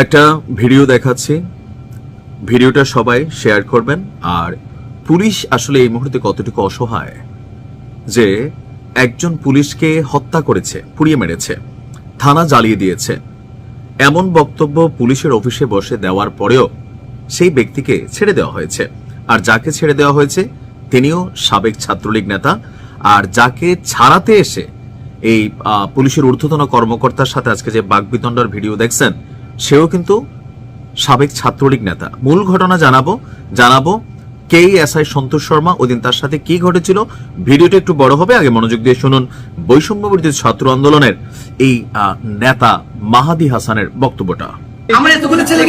একটা ভিডিও দেখাচ্ছি। ভিডিওটা সবাই শেয়ার করবেন। আর পুলিশ আসলে এই মুহূর্তে কতটুকু অসহায়? যে একজন পুলিশকে হত্যা করেছে, পুড়িয়ে মেরেছে, থানা জ্বালিয়ে দিয়েছে। এমন বক্তব্য পুলিশের অফিসে বসে দেওয়ার পরেও সেই ব্যক্তিকে ছেড়ে দেওয়া হয়েছে। আর যাকে ছেড়ে দেওয়া হয়েছে, তিনিও সাবেক ছাত্রলীগ নেতা। আর যাকে ছাড়াতে এসে এই পুলিশের ঊর্ধ্বতন কর্মকর্তার সাথে আজকে যে বাগবিতণ্ডার ভিডিও দেখছেন সেও কিন্তু সাবেক ছাত্রলীগ নেতা। মূল ঘটনা জানাব জানাব K S I Santosh Sharma, ওদিন তার সাথে কি ঘটেছিল। ভিডিওটা একটু বড় হবে, আগে মনোযোগ দিয়ে শুনুন বৈষম্য বিরোধী ছাত্র আন্দোলনের এই নেতা মাহাদি হাসানের বক্তব্যটা। আমার এতগুলো ছেলে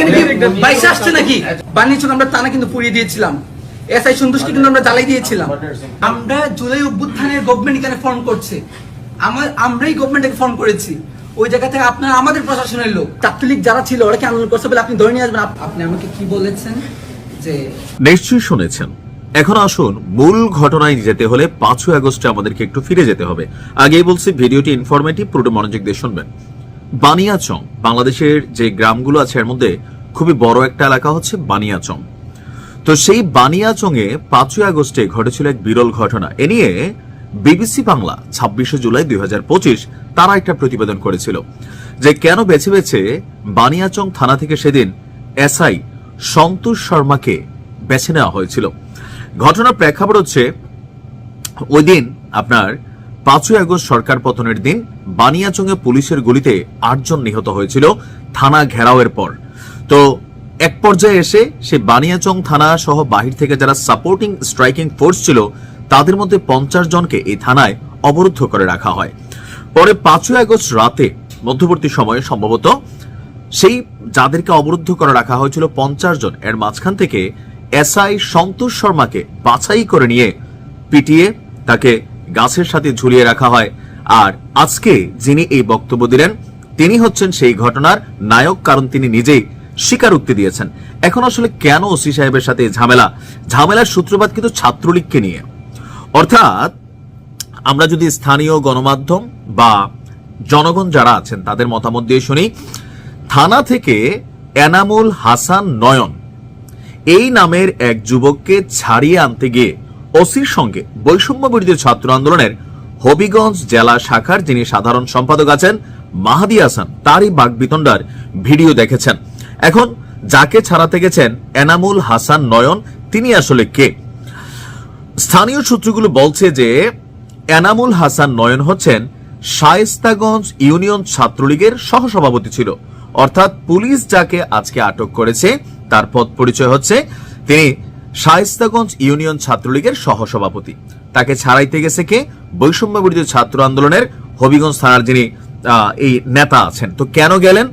বাইশে আসছে নাকি? বানিয়েছিল আমরা কিন্তু পুড়িয়ে দিয়েছিলাম। এসআই সন্তুষ্টকে কিন্তু আমরা জ্বালাই দিয়েছিলাম। আমরা জুলাই অভ্যুত্থানের গভর্নমেন্ট এখানে ফর্ম করছে। আমার আমরাই গভর্নমেন্টকে ফর্ম করেছি। ওই জায়গা থেকে আপনারা আমাদের প্রশাসনের লোক ছাত্রলীগ যারা ছিল ওরা কি আন্দোলন করছে বলে আপনি ধরে নিয়ে আসবেন? আপনি আমাকে কি বলেছেন? যে নিশ্চয়ই শুনেছেন। এখন আসুন, মূল ঘটনায় যেতে হলে পাঁচই আগস্টে আমাদেরকে একটু ফিরে যেতে হবে। আগেই বলছি, ভিডিওটি ইনফরমেটিভ পুরোটা মনোযোগ দিয়ে শুনবেন। বানিয়াচং, বাংলাদেশের যে গ্রামগুলো আছে, এর মধ্যে খুবই বড় একটা এলাকা হচ্ছে বানিয়াচং। তো সেই বানিয়াচংয়ে পাঁচই আগস্টে ঘটেছিল এক বিরল ঘটনা। এ নিয়ে বিবিসি বাংলা, ছাব্বিশে জুলাই দুই হাজার পঁচিশ, তারা একটা প্রতিবেদন করেছিল যে কেন বেছে বেছে বানিয়াচং থানা থেকে সেদিন এসআই সন্তোষ শর্মাকে বেছে নেওয়া হয়েছিল। ঘটনার প্রেক্ষাপট হচ্ছে ওই দিন আপনার পাঁচই আগস্ট সরকার পতনের দিন বানিয়াচংয়ে পুলিশের গুলিতে আটজন নিহত হয়েছিল থানা ঘেরাওয়ের পর। তো এক পর্যায়ে এসে সে বানিয়াচং থানা সহ বাহির থেকে যারা সাপোর্টিং স্ট্রাইকিং ফোর্স ছিল তাদের মধ্যে পঞ্চাশ জনকে এই থানায় অবরুদ্ধ করে রাখা হয়। পরে পাঁচই আগস্ট রাতে, মধ্যবর্তী সময়ে সম্ভবত, সেই যাদেরকে অবরুদ্ধ করে রাখা হয়েছিল পঞ্চাশ জন, এর মাঝখান থেকে এসআই সন্তোষ শর্মাকে বাছাই করে নিয়ে পিটিয়ে তাকে গাছের সাথে ঝুলিয়ে রাখা হয়। আর আজকে যিনি এই বক্তব্য দিলেন, তিনি হচ্ছেন সেই ঘটনার নায়ক, কারণ তিনি নিজেই স্বীকারোক্তি দিয়েছেন। এখন আসলে কেন ওসি সাহেবের সাথে ঝামেলা? ঝামেলার সূত্রপাত কিন্তু ছাত্রলীগকে নিয়ে। অর্থাৎ, আমরা যদি স্থানীয় গণমাধ্যম বা জনগণ যারা আছেন, তাদের মতামত দিয়ে শুনি, থানা থেকে এনামুল হাসান নয়ন এই নামের এক যুবককে ছাড়িয়ে আনতে গিয়ে ওসির সঙ্গে বৈষম্য বিরোধী ছাত্র আন্দোলনের হবিগঞ্জ জেলা শাখার যিনি সাধারণ সম্পাদক আছেন, মাহাদি হাসান, তারই বাগবিতণ্ডার ভিডিও দেখেছেন। এখন যাকে ছাড়াতে গেছেন এনামুল হাসান নয়ন, তিনি আসলে কে? স্থানীয় সূত্রগুলো বলছে যে এনামুল হাসান নয়ন হচ্ছেন শায়েস্তাগঞ্জ ইউনিয়ন ছাত্রলীগের সহসভাপতি ছিল। অর্থাৎ পুলিশ যাকে আজকে আটক করেছে, তার পদ পরিচয় হচ্ছে তিনি শায়েস্তাগঞ্জ ইউনিয়ন ছাত্রলীগের সহসভাপতি। তাকে ছাড়াইতে গেছে কে? বৈষম্য বিরোধী ছাত্র আন্দোলনের হবিগঞ্জ থানার যিনি এই নেতা আছেন। তো কেন গেলেন?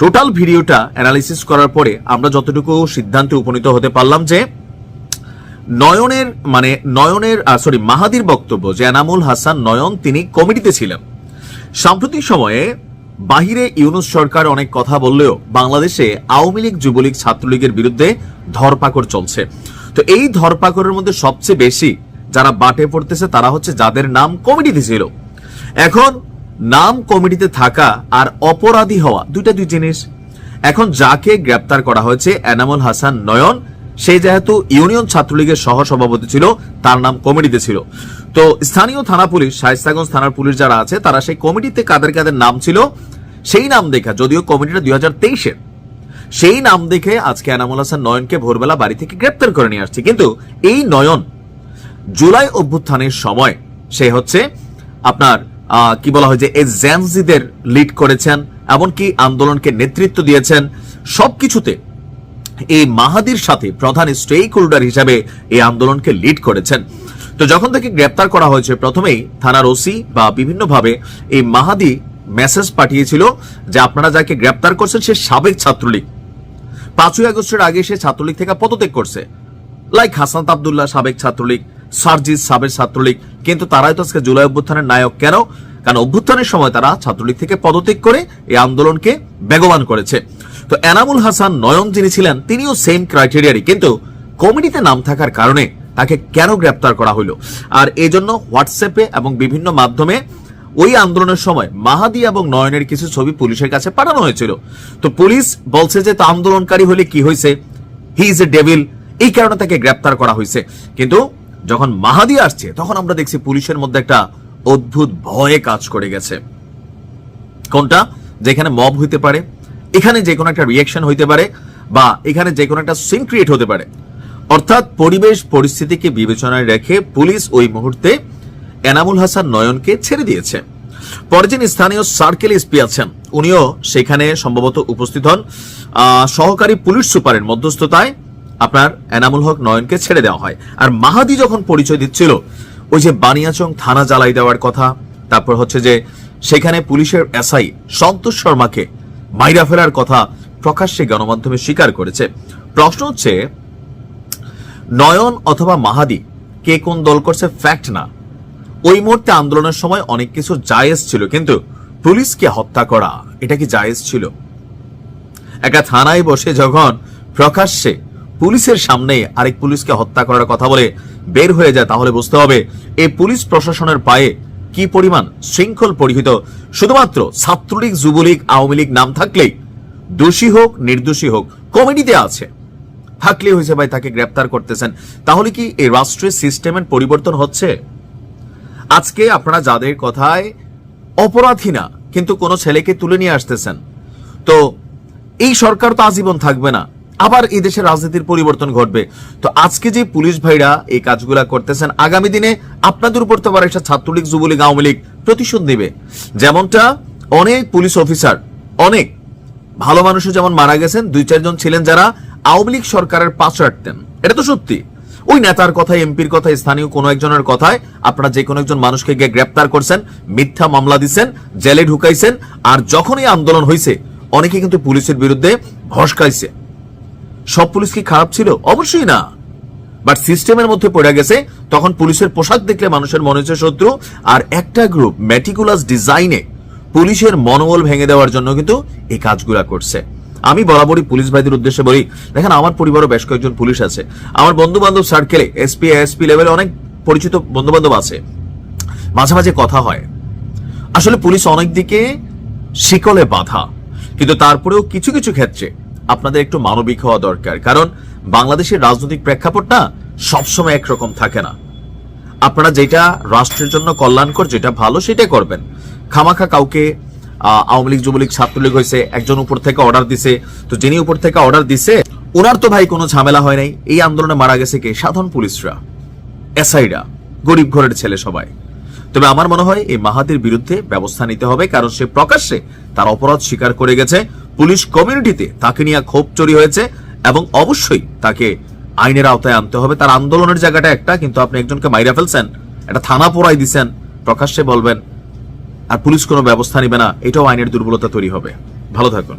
টোটাল ভিডিওটা অ্যানালিসিস করার পরে আমরা যতটুকু সিদ্ধান্তে উপনীত হতে পারলাম যে নয়নের মানে নয়নের সরি মাহাদির বক্তব্য যে এনামুল হাসান নয়ন, তিনি কমিটিতে ছিলেন। সাম্প্রতিক সময়ে বাহিরে ইউনুস সরকার অনেক কথা বললেও বাংলাদেশে আওয়ামী লীগ, যুবলীগ, ছাত্রলীগের বিরুদ্ধে ধরপাকড় চলছে। তো এই ধরপাকড়ের মধ্যে সবচেয়ে বেশি যারা বাটে পড়তেছে, তারা হচ্ছে যাদের নাম কমিটিতে ছিল। এখন নাম কমিটিতে থাকা আর অপরাধী হওয়া দুইটা দুই জিনিস। এখন যাকে গ্রেপ্তার করা হয়েছে, এনামুল হাসান নয়ন সে যেহেতু ইউনিয়ন ছাত্রলীগের সহ সভাপতি ছিল, তার নাম কমিটিতে ছিল। তো স্থানীয় থানা পুলিশ, শায়স্তাগঞ্জ থানার পুলিশ যারা আছে, তারা সেই কমিটিতে কাদের কাদের নাম ছিল, সেই নাম দেখা, যদিও কমিটিটা দুই হাজার তেইশের, সেই নাম দেখে আজকে এনামুল হাসান নয়নকে ভোরবেলা বাড়ি থেকে গ্রেপ্তার করে নিয়ে আসছে। কিন্তু এই নয়ন জুলাই অভ্যুত্থানের সময় সে হচ্ছে আপনার কি বলা হয় যে এজেন্সিদের লিড করেছেন, এমনকি আন্দোলনকে নেতৃত্ব দিয়েছেন, সবকিছুতে এই মাহাদির সাথে প্রধান স্টেক হোল্ডার হিসাবে এই আন্দোলনকে লিড করেছেন। তো যখন তাকে গ্রেপ্তার করা হয়েছে, প্রথমেই থানার ওসি বা বিভিন্নভাবে এই মাহাদি মেসেজ পাঠিয়েছিল যে আপনারা যাকে গ্রেপ্তার করছেন, সে সাবেক ছাত্রলীগ। পাঁচই আগস্টের আগে সে ছাত্রলীগ থেকে পদত্যাগ করছে। লাইক হাসান আবদুল্লাহ সাবেক ছাত্রলীগ সার্জিস সাবেক ছাত্রলীগ, কিন্তু তারাই তো আজকে জুলাই অভ্যুত্থানের নায়ক কেন? কারণ অভ্যুত্থানের সময় তারা ছাত্রলীগ থেকে পদত্যাগ করে এই আন্দোলনকে বেগবান করেছে। তো এনামুল হাসান নয়ন যিনি ছিলেন, তিনিও সেম ক্রাইটেরিয়ারই কিন্তু কমিটিতে নাম থাকার কারণে তাকে কেন গ্রেপ্তার করা হলো? আর এই জন্য হোয়াটসঅ্যাপে এবং বিভিন্ন মাধ্যমে ওই আন্দোলনের সময় মাহাদি এবং নয়নের কিছু ছবি পুলিশের কাছে পাঠানো হয়েছিল। তো পুলিশ বলছে যে, তো আন্দোলনকারী হলে কি হয়েছে? হি ইজ এ ডেভিল এই কারণে তাকে গ্রেপ্তার করা হয়েছে। কিন্তু যখন মাহাদি আসছে, তখন আমরা দেখছি পুলিশের মধ্যে একটা অদ্ভুত ভয়ে কাজ করে গেছে। কোনটা? যেখানে মব হইতে পারে এখানে যে কোনো একটা রিয়াকশন হইতে পারে বা এখানে যে কোনো একটা সিন ক্রিয়েট হতে পারে। অর্থাৎ পরিবেশ পরিস্থিতিকে বিবেচনায় রেখে পুলিশ ওই মুহূর্তে এনামুল হাসান নয়নকে ছেড়ে দিয়েছে। পরে যিনি স্থানীয় সার্কেল এসপি আছেন। উনিও সেখানে সম্ভবত উপস্থিত হন। সহকারী পুলিশ সুপারের মধ্যস্থতায় আপনার এনামুল হক নয়নকে ছেড়ে দেওয়া হয়। আর মাহাদি যখন পরিচয় দিচ্ছিল, ওই যে বানিয়াচং থানা জ্বালাই দেওয়ার কথা, তারপর হচ্ছে যে সেখানে পুলিশের এসআই সন্তোষ শর্মাকে মাইরা ফেরার কথা প্রকাশ্যে গণমাধ্যমে স্বীকার করেছে। প্রশ্ন হচ্ছে, নয়ন অথবা মাহাদি কে কোন দল করছে ফ্যাক্ট না? ওই মুহূর্তে আন্দোলনের সময় অনেক কিছু জায়েজ ছিল, কিন্তু পুলিশকে হত্যা করা, এটা কি জায়েজ ছিল? একটা থানায় বসে যখন প্রকাশ্যে পুলিশের সামনে আরেক পুলিশকে হত্যা করার কথা বলে বের হয়ে যায়, তাহলে বুঝতে হবে এই পুলিশ প্রশাসনের পায়ে কি পরিমাণ শৃঙ্খল পরিহিত? শুধুমাত্র ছাত্রলীগ, যুবলীগ, আওয়ামী লীগ নাম থাকলেই দোষী হোক, নির্দোষী হোক, কমিটিতে আছে। থাকলে হয়েছে ভাই তাকে গ্রেপ্তার করতেছেন। তাহলে কি এই রাষ্ট্রের সিস্টেমের পরিবর্তন হচ্ছে? আজকে আপনারা যাদের কথায় অপরাধী না, কিন্তু কোনো ছেলেকে তুলে নিয়ে আসতেছেন, তো এই সরকার তো আজীবন থাকবে না। আবার এই দেশের রাজনীতির পরিবর্তন ঘটবে। তো আজকে যে পুলিশ ভাইরা এই কাজগুলা করতেছেন, আগামী দিনে আপনাদের উপর তো আবার ছাত্রলীগ, যুবলীগ, আওয়ামী লীগ প্রতিশোধ নেবে। যেমনটা অনেক পুলিশ অফিসার, অনেক ভালো মানুষও যেমন মারা গেছেন, দুই, চারজন ছিলেন যারা আওয়ামী লীগ সরকারের পাশে রাখতেন। এটা তো সত্যি। ওই নেতার কথায়, এমপির কথায়, স্থানীয় কোনো একজনের কথায় আপনারা যে কোনো একজন মানুষকে গিয়ে গ্রেপ্তার করছেন, মিথ্যা মামলা দিচ্ছেন জেলে ঢুকাইছেন, আর যখনই আন্দোলন হয়েছে অনেকে কিন্তু পুলিশের বিরুদ্ধে ভসকাইছে সব পুলিশ কি খারাপ ছিল? অবশ্যই না। বাট সিস্টেমের মধ্যে পড়ে গেছে, তখন পুলিশের পোশাক দেখলে মানুষের মনে হচ্ছে শত্রু, আর একটা গ্রুপ মেটিকুলাস ডিজাইনে পুলিশের মনোবল ভেঙে দেওয়ার জন্য কিন্তু এই কাজগুলা করছে। আমি বরাবরই পুলিশ ভাইদের উদ্দেশ্যে বলি, দেখেন আমার পরিবারও বেশ কয়েকজন পুলিশ আছে। আমার বন্ধু বান্ধব সার্কেলে এসপি এসপি লেভেলে অনেক পরিচিত বন্ধু বান্ধব আছে। মাঝে মাঝে কথা হয়। আসলে পুলিশ অনেক দিকে শিকলে বাধা, কিন্তু তারপরেও কিছু কিছু ক্ষেত্রে আপনাদের একটু মানবিক হওয়া দরকার। কারণ বাংলাদেশের রাজনৈতিক প্রেক্ষাপটটা সবসময় একরকম থাকে না। আপনারা যেটা রাষ্ট্রের জন্য কল্যাণকর, যেটা ভালো সেটাই করবেন। খামাখা কাউকে আওয়ামী লীগ, যুবলীগ, ছাত্রলীগ হয়েছে, একজন উপর থেকে অর্ডার দিছে। তো যিনি উপর থেকে অর্ডার দিছে ওনার তো ভাই কোনো ঝামেলা হয় নাই। এই আন্দোলনে মারা গেছে কে? সাধারণ পুলিশরা। এসআইরা। গরিব ঘরের ছেলে সবাই। তবে আমার মনে হয়, এই মাহাতির বিরুদ্ধে ব্যবস্থা নিতে হবে, কারণ সে প্রকাশ্যে তার অপরাধ স্বীকার করে গেছে। পুলিশ কমিউনিটিতে তাকে নিয়ে ক্ষোভ চুরি হয়েছে এবং অবশ্যই তাকে আইনের আওতায় আনতে হবে। তার আন্দোলনের জায়গাটা একটা, কিন্তু আপনি একজনকে মাইরা ফেলছেন, একটা থানা পোড়াই দিচ্ছেন প্রকাশ্যে বলবেন, আর পুলিশ কোনো ব্যবস্থা নিবে না, এটাও আইনের দুর্বলতা তৈরি হবে। ভালো থাকুন।